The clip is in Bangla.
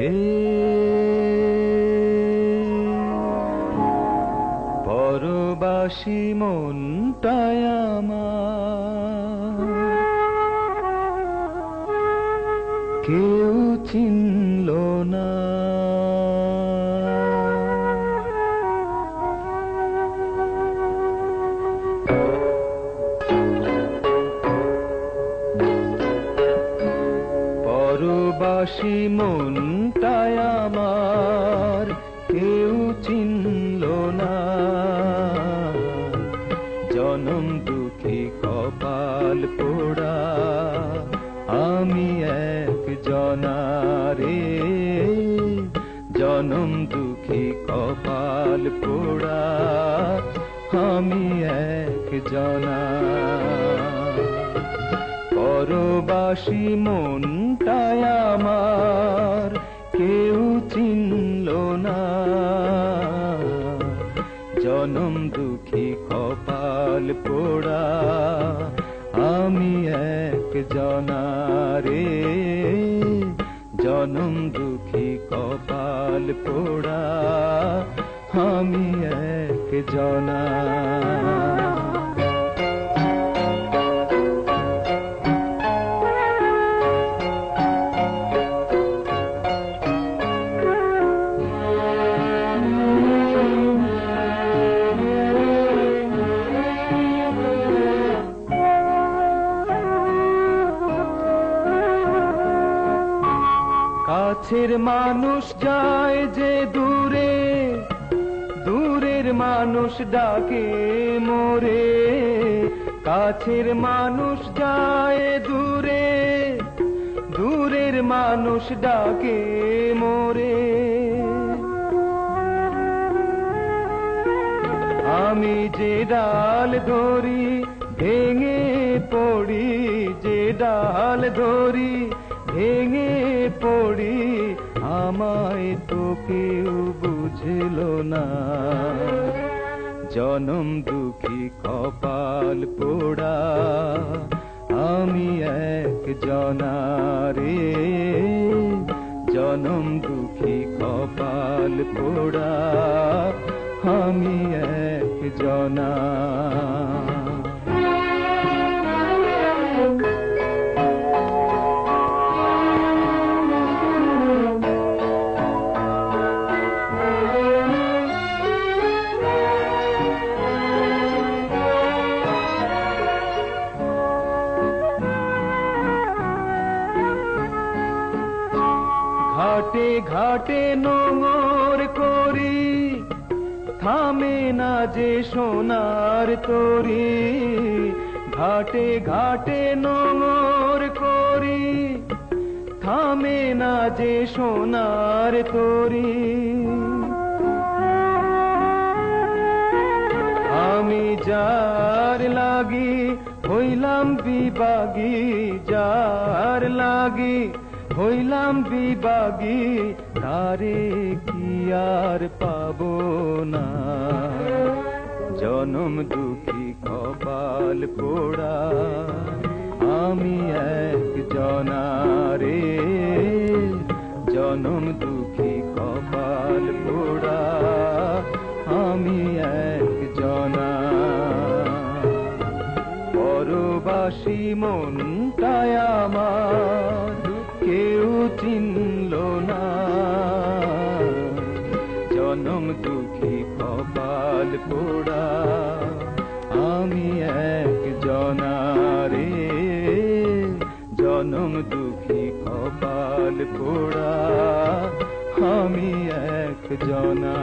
হে পরবাসী মনটায় আমার। কেউ চিনল না। পরবাসী মনটায় আমার, কেউ চিনল না। জনম দুঃখী কপাল পোড়া, আমি এক জনারে জনম দুঃখী কপাল পোড়া, আমি এক জনা। পরবাসী মনটায় আমার, কেউ চিনল না। জনম দুঃখী কপাল পোড়া, আমি এক জনারে। জনম দুঃখী কপাল পোড়া, আমি এক জনা। কাছের মানুষ যায় যে দূরে, দূরের মানুষ ডাকে মোরে। কাছের মানুষ যায় দূরে, দূরের মানুষ ডাকে মোরে। আমি যে ডাল ধরি, ভেঙে পড়ি, যে ডাল ধরি, ভেঙে পড়ি আমায় তো কেউ বুঝল না। জনম দুঃখী কপাল পোড়া, আমি এক জনারে জনম দুঃখী কপাল পোড়া, আমি এক জনা। ঘাটে ঘাটে নোংর করি। থামে না যে সোনার তরি। ঘাটে ঘাটে নোংর করি। থামে না যে সোনার তরি। আমি যার লাগি হইলাম বিবাগী যার লাগি হইলাম বিবাগী, তারে কি আর পাবো না? জনম দুঃখী কপাল পোড়া, আমি এক জনারে। জনম দুঃখী কপাল পোড়া, আমি এক জনা। পরবাসী মনটায় চিনল না। জনম দুঃখী কপাল পোড়া। আমি এক জনারে জনম দুঃখী কপাল পোড়া। আমি এক জনা।